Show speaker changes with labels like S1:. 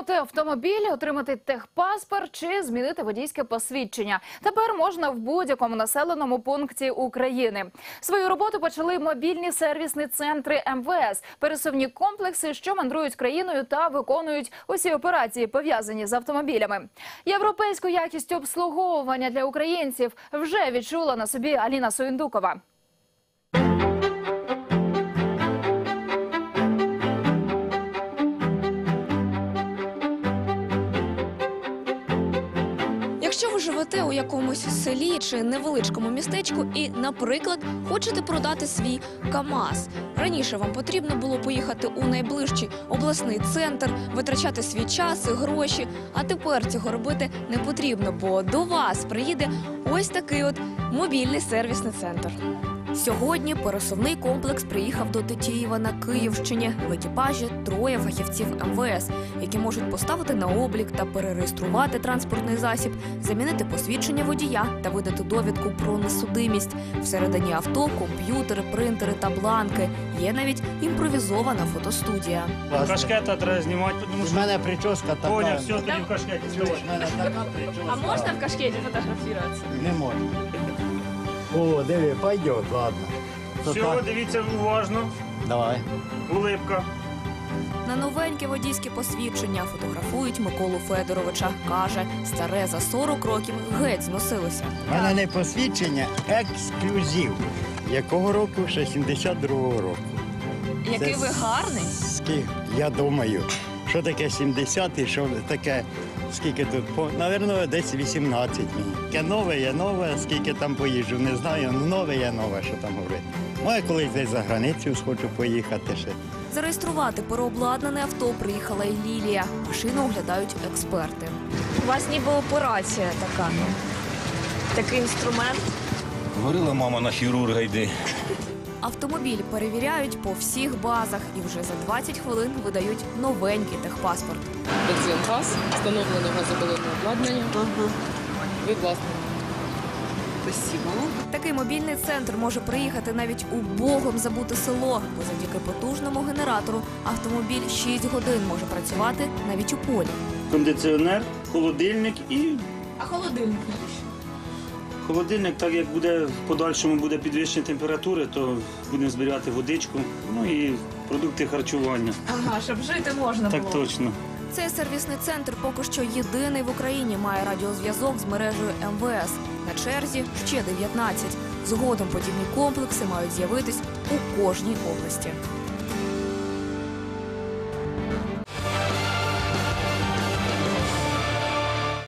S1: Оформити автомобіль, отримати техпаспорт чи змінити водійське посвідчення. Тепер можна в будь-якому населеному пункті України. Свою роботу почали мобільні сервісні центри МВС, пересувні комплекси, що мандрують країною та виконують усі операції, пов'язані з автомобілями. Європейську якість обслуговування для українців вже відчула на собі Аліна Соїндукова.
S2: Якщо ви живете у якомусь селі чи невеличкому містечку і, наприклад, хочете продати свій КАМАЗ, раніше вам потрібно було поїхати у найближчий обласний центр, витрачати свій час і гроші. А тепер цього робити не потрібно, бо до вас приїде ось такий от мобільний сервісний центр. Сьогодні пересувний комплекс приїхав до Тетіїва на Київщині. В екіпажі троє фахівців МВС, які можуть поставити на облік та перереєструвати транспортний засіб, замінити посвідчення водія та видати довідку про несудимість. Всередині авто комп'ютери, принтери та бланки. Є навіть імпровізована фотостудія.
S3: Кашкета треба знімати, тому
S4: У
S3: що
S4: мене прическа така.
S3: Поняв, все, тоді в кашкеті
S4: в мене така прическа.
S2: в кашкеті фотографуватися?
S4: Не можна. О, диви, пойдет, ладно. То
S3: Все,
S4: так.
S3: дивіться уважно,
S4: Давай.
S3: улипка.
S2: На новеньке водійське посвідчення фотографують Миколу Федоровича. Каже, старе за 40 років геть зносилося.
S4: У мене не посвідчення, ексклюзив. Якого року? Ще 72-го року.
S2: Який ви гарний.
S4: Я думаю, що таке 70 і що таке, скільки тут, по, навірно, десь 18 мені. Таке нове є нове, скільки там поїжджу, не знаю, ну нове є нове, що там говорити. Може, колись десь за границю схочу поїхати ще.
S2: Зареєструвати переобладнане авто приїхала і Лілія. Машину оглядають експерти. У вас ніби операція така. Такий інструмент.
S5: Говорила мама на хірурга йди.
S2: Автомобіль перевіряють по всіх базах і вже за 20 хвилин видають новенький техпаспорт.
S6: бензин газ, встановлено газобалонне обладнання від власника. Спасибо.
S2: Такий мобільний центр може приїхати навіть у богом забуте село, бо завдяки потужному генератору автомобіль 6 годин може працювати навіть у полі.
S3: Кондиціонер, холодильник і
S2: А холодильник
S3: холодильник, так як буде в подальшому буде підвищення температури, то будемо зберігати водичку, ну і продукти харчування.
S2: Ага, щоб жити можна
S3: Так точно.
S2: Цей сервісний центр поки що єдиний в Україні має радіозв'язок з мережею МВС. На черзі ще 19. Згодом подібні комплекси мають з'явитись у кожній області.